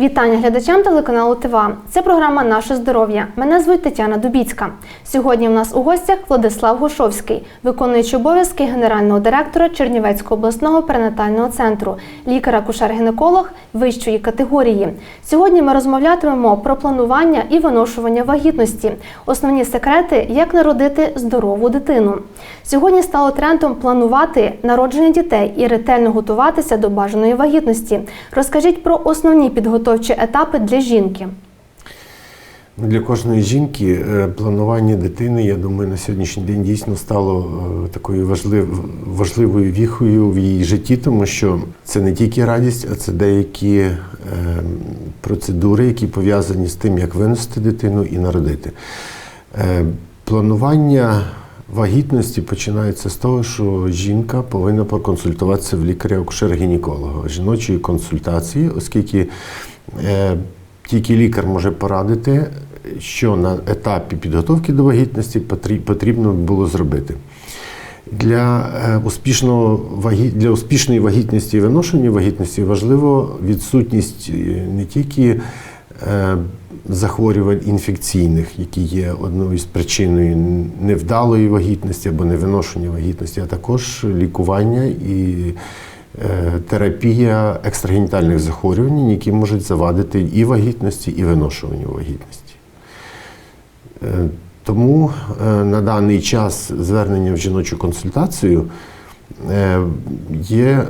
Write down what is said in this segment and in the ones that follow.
Вітання глядачам телеканалу ТВА. Це програма Наше здоров'я. Мене звуть Тетяна Дубіцька. Сьогодні в нас у гостях Владислав Гошовський, виконуючий обов'язки генерального директора Чернівецького обласного перинатального центру, лікар-акушер-гінеколог вищої категорії. Сьогодні ми розмовлятимемо про планування і виношування вагітності, основні секрети, як народити здорову дитину. Сьогодні стало трендом планувати народження дітей і ретельно готуватися до бажаної вагітності. Розкажіть про основні підготовчі етапи для жінки. Ну, Для кожної жінки е, планування дитини, я думаю, на сьогоднішній день дійсно стало е, такою важлив, важливою віхою в її житті, тому що це не тільки радість, а це деякі е, процедури, які пов'язані з тим, як виносити дитину і народити. Планування вагітності починається з того, що жінка повинна проконсультуватися в лікаря-акушера-гінеколога жіночої консультації, оскільки тільки лікар може порадити, що на етапі підготовки до вагітності потрібно було зробити. Для, е, успішного, для успішної вагітності і виношення вагітності важливо відсутність е, не тільки е, захворювань інфекційних, які є одною з причиною невдалої вагітності або невиношення вагітності, а також лікування і е, терапія екстрагенітальних захворювань, які можуть завадити і вагітності, і виношуванню вагітності. Е, Тому е, на даний час звернення в жіночу консультацію е, є, е,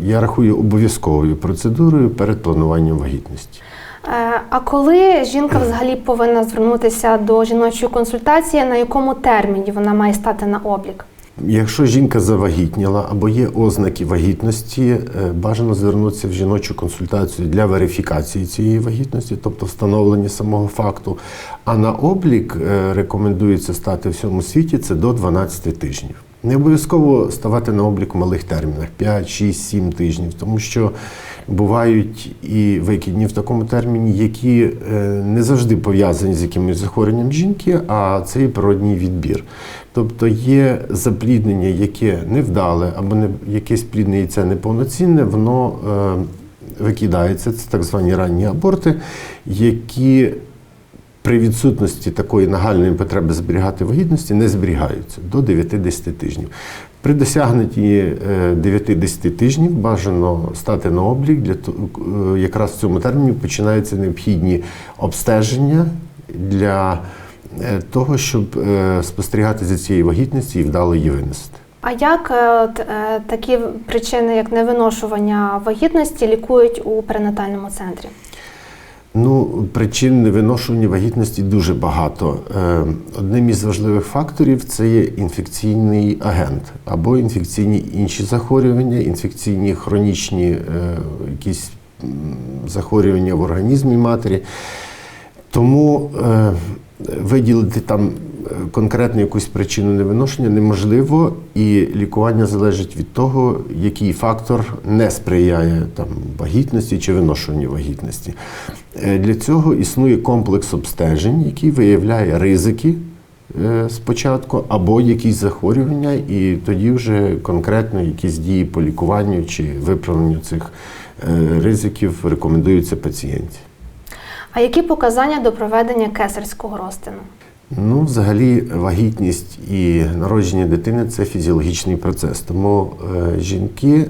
я рахую, обов'язковою процедурою перед плануванням вагітності. Е, А коли жінка взагалі повинна звернутися до жіночої консультації, на якому терміні вона має стати на облік? Якщо жінка завагітніла або є ознаки вагітності, е, бажано звернутися в жіночу консультацію для верифікації цієї вагітності, тобто встановлення самого факту. А на облік е, рекомендується стати в всьому світі це до 12 тижнів. Не обов'язково ставати на облік в малих термінах 5, 6, 7 тижнів, тому що бувають і викидні в такому терміні, які е, не завжди пов'язані з якимось захворюванням жінки, а це є природній відбір. Тобто є запліднення, яке невдале, або не якесь плідне яйце неповноцінне, воно е, викидається. Це так звані ранні аборти, які при відсутності такої нагальної потреби зберігати вагітності не зберігаються до 9-10 тижнів. При досягненні е, 9-10 тижнів бажано стати на облік. Для е, якраз в цьому терміні починаються необхідні обстеження для е, того, щоб е, спостерігати за цією вагітністю і вдало її винести. А як е, от, е, такі причини, як невиношування вагітності, лікують у перинатальному центрі? Ну, причин невиношування вагітності дуже багато. Е, Одним із важливих факторів це є інфекційний агент або інфекційні інші захворювання, інфекційні хронічні е, якісь захворювання в організмі матері. Тому е, виділити там е, конкретну якусь причину невиношення неможливо, і лікування залежить від того, який фактор не сприяє там, вагітності чи виношуванню вагітності. Е, Для цього існує комплекс обстежень, який виявляє ризики е, спочатку або якісь захворювання, і тоді вже конкретно якісь дії по лікуванню чи виправленню цих ризиків рекомендуються пацієнті. А які показання до проведення кесарського розтину? Ну, взагалі, вагітність і народження дитини це фізіологічний процес. Тому е, жінки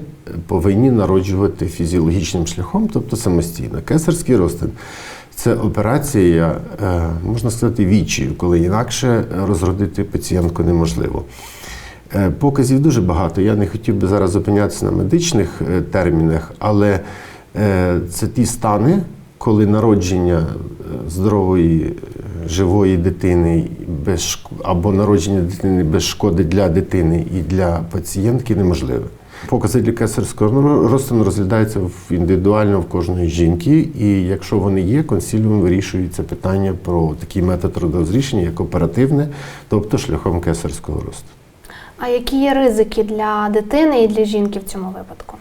повинні народжувати фізіологічним шляхом, тобто самостійно. Кесарський розтин це операція, е, можна сказати, вічію, коли інакше розродити пацієнтку неможливо. Е, Показів дуже багато. Я не хотів би зараз зупинятися на медичних е, термінах, але е, це ті стани, коли народження е, здорової е, живої дитини без або народження дитини без шкоди для дитини і для пацієнтки неможливе. Покази для кесарського ро- розтину розглядаються в- індивідуально в кожної жінки, і якщо вони є, консиліум вирішується питання про такий метод родозрішення, як оперативне, тобто шляхом кесарського росту. А які є ризики для дитини і для жінки в цьому випадку?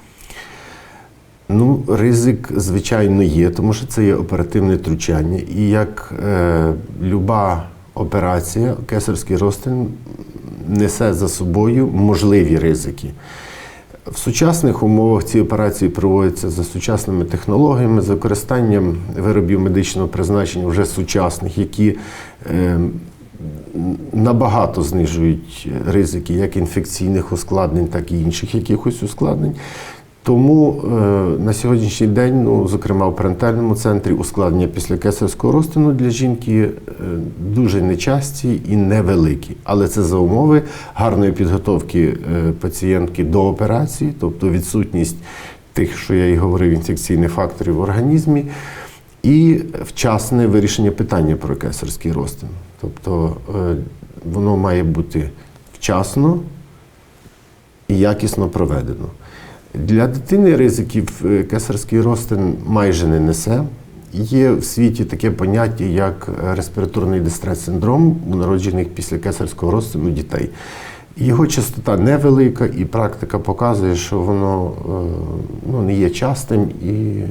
Ну, ризик, звичайно, є, тому що це є оперативне втручання. І як е, люба операція, кесарський розтин несе за собою можливі ризики. В сучасних умовах ці операції проводяться за сучасними технологіями, з використанням виробів медичного призначення вже сучасних, які е, набагато знижують ризики як інфекційних ускладнень, так і інших якихось ускладнень. Тому е, на сьогоднішній день, ну, зокрема в перинатальному центрі, ускладнення після кесарського розтину для жінки е, дуже нечасті і невеликі. Але це за умови гарної підготовки е, пацієнтки до операції, тобто відсутність тих, що я і говорив, інфекційних факторів в організмі, і вчасне вирішення питання про кесарський розтин. Тобто е, воно має бути вчасно і якісно проведено. Для дитини ризиків е, кесарський розтин майже не несе. Є в світі таке поняття, як респіраторний дистрес-синдром у народжених після кесарського розтину дітей. Його частота невелика, і практика показує, що воно е, ну, не є частим і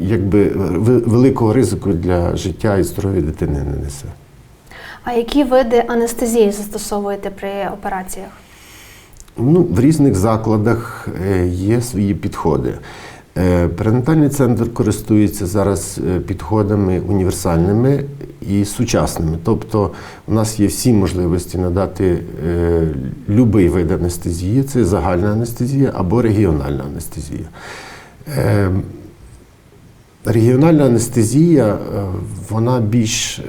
якби великого ризику для життя і здоров'я дитини не несе. А які види анестезії застосовуєте при операціях? Ну, в різних закладах е, є свої підходи. Е, Перинатальний центр користується зараз е, підходами універсальними і сучасними. Тобто у нас є всі можливості надати будь-який вид анестезії, це загальна анестезія або регіональна анестезія. Регіональна анестезія, вона більш,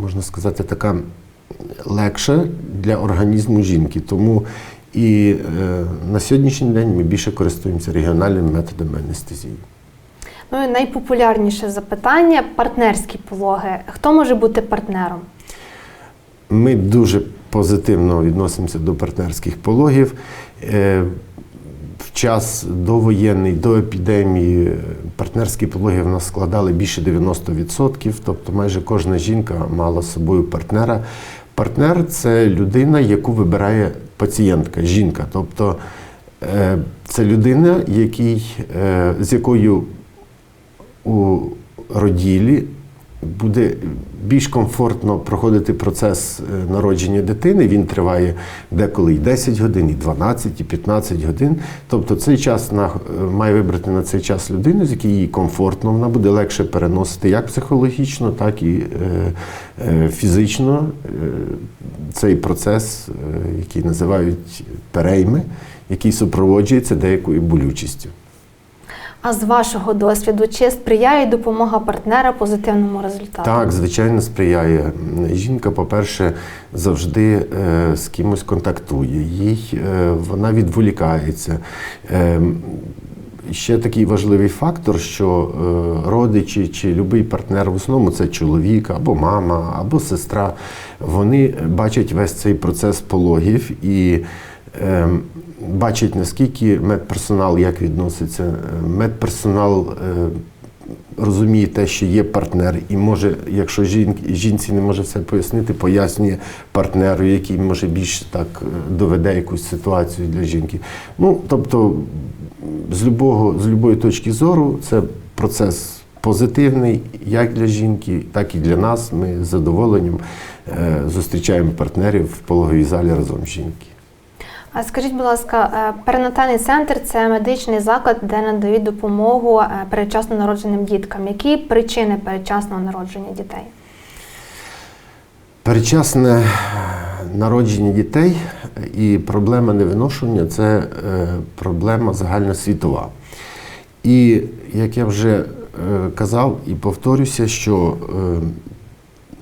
можна сказати, така легша для організму жінки. Тому і е, на сьогоднішній день ми більше користуємося регіональними методами анестезії. Ну і найпопулярніше запитання партнерські пологи. Хто може бути партнером? Ми дуже позитивно відносимося до партнерських пологів. Е, В час довоєнний, до епідемії е, партнерські пологи в нас складали більше 90%, тобто майже кожна жінка мала з собою партнера. Партнер це людина, яку вибирає пацієнтка, жінка. Тобто е, це людина, який, е, з якою у роділі буде більш комфортно проходити процес е, народження дитини. Він триває деколи і 10 годин, і 12, і 15 годин. Тобто цей час на, е, має вибрати на цей час людину, з якій їй комфортно, вона буде легше переносити як психологічно, так і е, фізично цей процес, який називають перейми, який супроводжується деякою болючістю. А з вашого досвіду, чи сприяє допомога партнера позитивному результату? Так, звичайно, сприяє. Жінка, по-перше, завжди е, з кимось контактує, їй е, вона відволікається. Е, ще такий важливий фактор, що е, родичі чи будь-який партнер, в основному це чоловік або мама, або сестра, вони бачать весь цей процес пологів і бачать, наскільки медперсонал як відноситься. Е, Медперсонал е, розуміє те, що є партнер, і може, якщо жінки, жінці не може все пояснити, пояснює партнеру, який може більше так е, доведе якусь ситуацію для жінки. Ну, тобто, з любого, з любої точки зору, це процес позитивний як для жінки, так і для нас. Ми з задоволенням зустрічаємо партнерів в пологовій залі разом з жінки. А скажіть, будь ласка, е, перинатальний центр це медичний заклад, де надають допомогу е, передчасно народженим діткам. Які причини передчасного народження дітей? Передчасне народження дітей і проблема невиношення це е, проблема загальносвітова. І як я вже е, казав і повторюся, що е,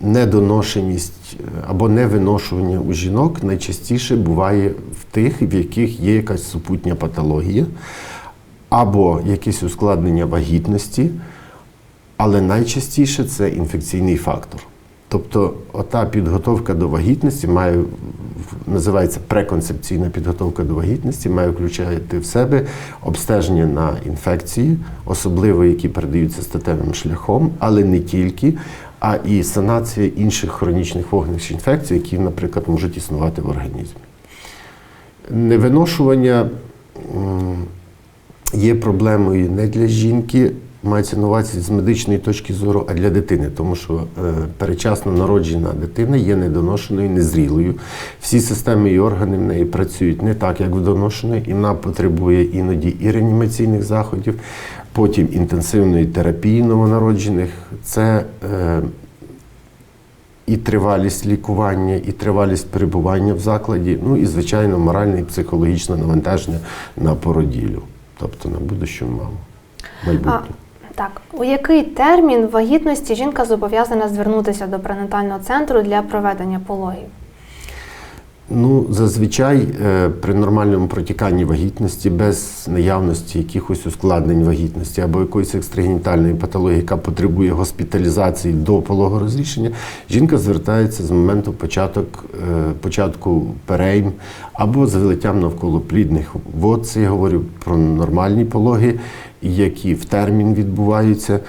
недоношеність е, або невиношування у жінок найчастіше буває тих, в яких є якась супутня патологія, або якесь ускладнення вагітності, але найчастіше це інфекційний фактор. Тобто, ота підготовка до вагітності має називається преконцепційна підготовка до вагітності, має включати в себе обстеження на інфекції, особливо які передаються статевим шляхом, але не тільки, а і санація інших хронічних вогнищ інфекцій, які, наприклад, можуть існувати в організмі. Невиношування є проблемою не для жінки мається на увазі з медичної точки зору, а для дитини, тому що е, передчасно народжена дитина є недоношеною, незрілою. Всі системи і органи в неї працюють не так, як в доношеної, і вона потребує іноді і реанімаційних заходів, потім інтенсивної терапії новонароджених. Це е, і тривалість лікування, і тривалість перебування в закладі, ну і, звичайно, моральне і психологічне навантаження на породілю, тобто на будущу маму. майбутнє. Так, у який термін вагітності жінка зобов'язана звернутися до пренатального центру для проведення пологів? Ну, зазвичай е, при нормальному протіканні вагітності, без наявності якихось ускладнень вагітності або якоїсь екстрагенітальної патології, яка потребує госпіталізації до пологорозрішення, жінка звертається з моменту початок, е, початку перейм або з вилиттям навколо плідних вод. Це я говорю про нормальні пологи, які в термін відбуваються.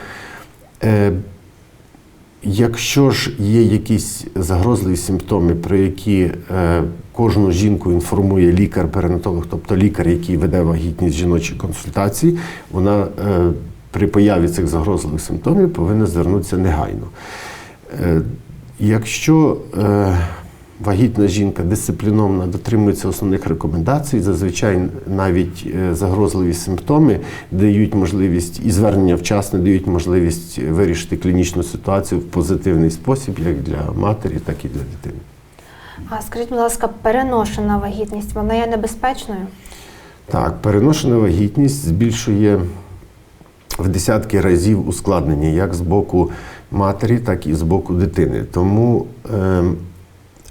Якщо ж є якісь загрозливі симптоми, про які е, кожну жінку інформує лікар-перинатолог, тобто лікар, який веде вагітність жіночої консультації, вона е, при появі цих загрозливих симптомів повинна звернутися негайно. Е, якщо вагітна жінка дисциплінована, дотримується основних рекомендацій, зазвичай навіть е, загрозливі симптоми дають можливість і звернення вчасно дають можливість вирішити клінічну ситуацію в позитивний спосіб, як для матері, так і для дитини. А скажіть, будь ласка, переношена вагітність, вона є небезпечною? Так, переношена вагітність збільшує в десятки разів ускладнення як з боку матері, так і з боку дитини. Тому е,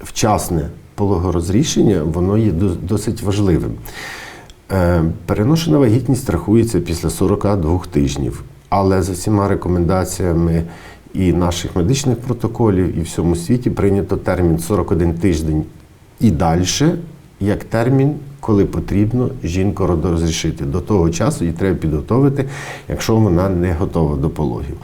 вчасне пологорозрішення воно є досить важливим. Е, переношена вагітність рахується після 42 тижнів, але за всіма рекомендаціями і наших медичних протоколів, і всьому світі прийнято термін 41 тиждень і далі, як термін, коли потрібно жінку родорозрішити. До того часу її треба підготовити, якщо вона не готова до пологів.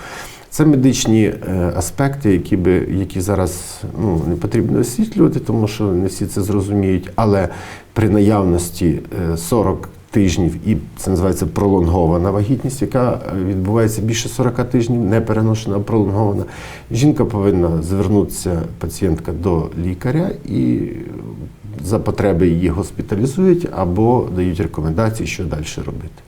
Це медичні е, аспекти, які, би, які зараз ну, не потрібно освітлювати, тому що не всі це зрозуміють. Але при наявності е, 40 тижнів, і це називається пролонгована вагітність, яка е, відбувається більше 40 тижнів, не переношена, а пролонгована. Жінка повинна звернутися, пацієнтка до лікаря і за потреби її госпіталізують або дають рекомендації, що далі робити.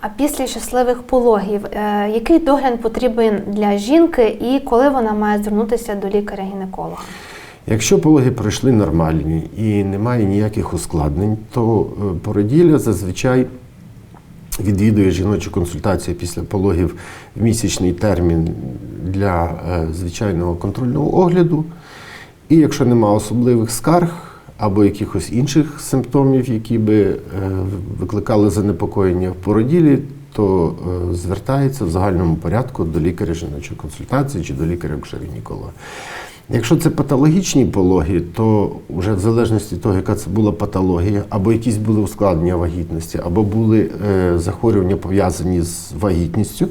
А після щасливих пологів, е, який догляд потрібен для жінки і коли вона має звернутися до лікаря-гінеколога? Якщо пологи пройшли нормальні і немає ніяких ускладнень, то е, породілля зазвичай відвідує жіночу консультацію після пологів в місячний термін для е, звичайного контрольного огляду. І якщо нема особливих скарг або якихось інших симптомів, які би е, викликали занепокоєння в породілі, то е, звертається в загальному порядку до лікаря жіночої консультації чи до лікаря гінеколога Якщо це патологічні пологи, то вже в залежності від того, яка це була патологія, або якісь були ускладнення вагітності, або були е, захворювання пов'язані з вагітністю,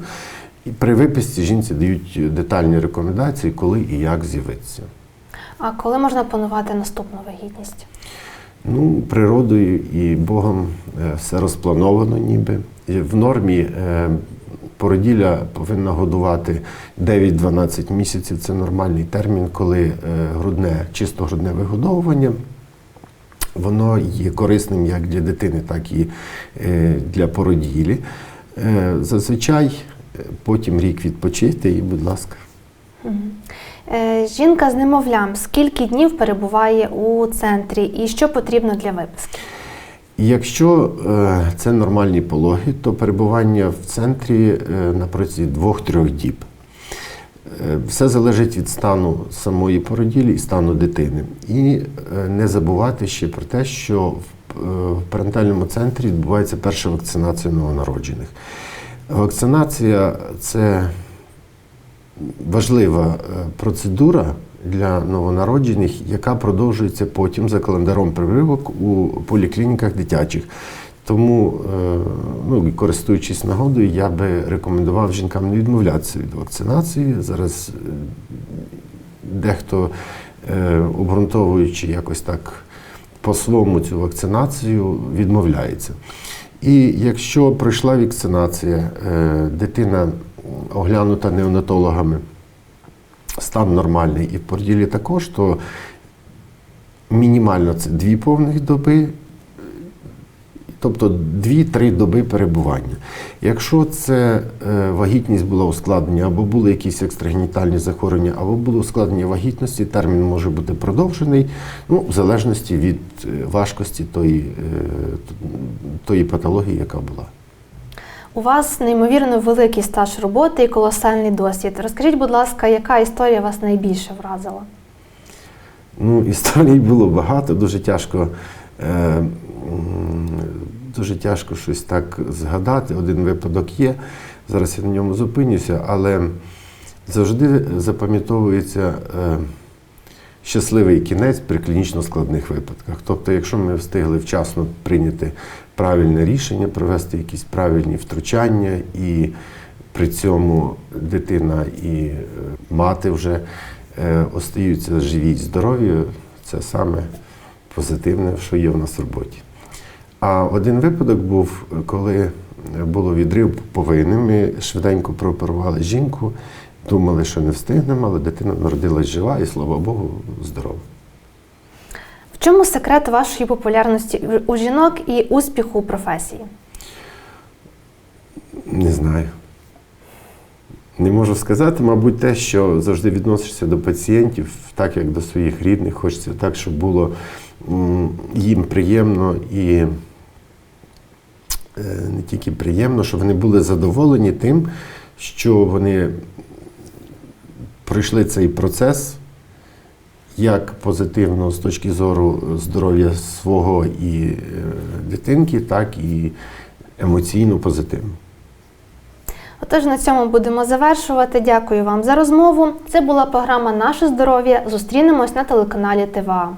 і при виписці жінці дають детальні рекомендації, коли і як з'явитися. А коли можна планувати наступну вагітність? Ну, природою і Богом е, все розплановано ніби. В нормі е, породілля повинна годувати 9-12 місяців. Це нормальний термін, коли е, грудне, чисто грудне вигодовування. Воно є корисним як для дитини, так і для породілі. Зазвичай потім рік відпочити і, будь ласка. Е, Жінка з немовлям скільки днів перебуває у центрі і що потрібно для виписки? Якщо е, це нормальні пологи, то перебування в центрі е, на протязі двох-трьох діб. Все залежить від стану самої породілі і стану дитини. І не забувати ще про те, що в, в перинатальному центрі відбувається перша вакцинація новонароджених. Вакцинація це важлива е, процедура для новонароджених, яка продовжується потім за календаром прививок у поліклініках дитячих. Тому, е, ну, користуючись нагодою, я би рекомендував жінкам не відмовлятися від вакцинації. Зараз е, дехто, обґрунтовуючи якось так по-своєму цю вакцинацію, відмовляється. І якщо пройшла вакцинація, дитина оглянута неонатологами, стан нормальний і в породілі також, то мінімально це дві повних доби, тобто 2-3 доби перебування. Якщо це е, вагітність була ускладнення, або були якісь екстрагенітальні захворювання, або було ускладнення вагітності, термін може бути продовжений, ну, в залежності від е, важкості тої, е, тої патології, яка була. У вас неймовірно великий стаж роботи і колосальний досвід. Розкажіть, будь ласка, яка історія вас найбільше вразила? Ну, історій було багато, дуже тяжко, е, дуже тяжко щось так згадати. Один випадок є. Зараз я на ньому зупинюся, але завжди запам'ятовується е, щасливий кінець при клінічно складних випадках. Тобто, якщо ми встигли вчасно прийняти правильне рішення, провести якісь правильні втручання, і при цьому дитина і е, мати вже е, остаються живі й здорові, це саме позитивне, що є в нас в роботі. А один випадок був, коли було відрив повинен. Ми швиденько прооперували жінку, думали, що не встигнемо, але дитина народилась жива і, слава Богу, здорова. В чому секрет вашої популярності у жінок і успіху у професії? Не знаю. Не можу сказати, мабуть, те, що завжди відносишся до пацієнтів, так як до своїх рідних. Хочеться так, щоб було їм приємно і е, не тільки приємно, щоб вони були задоволені тим, що вони пройшли цей процес як позитивно з точки зору здоров'я свого і е, дитинки, так і емоційно позитивно. Отож, на цьому будемо завершувати. Дякую вам за розмову. Це була програма Наше здоров'я. Зустрінемось на телеканалі ТВА.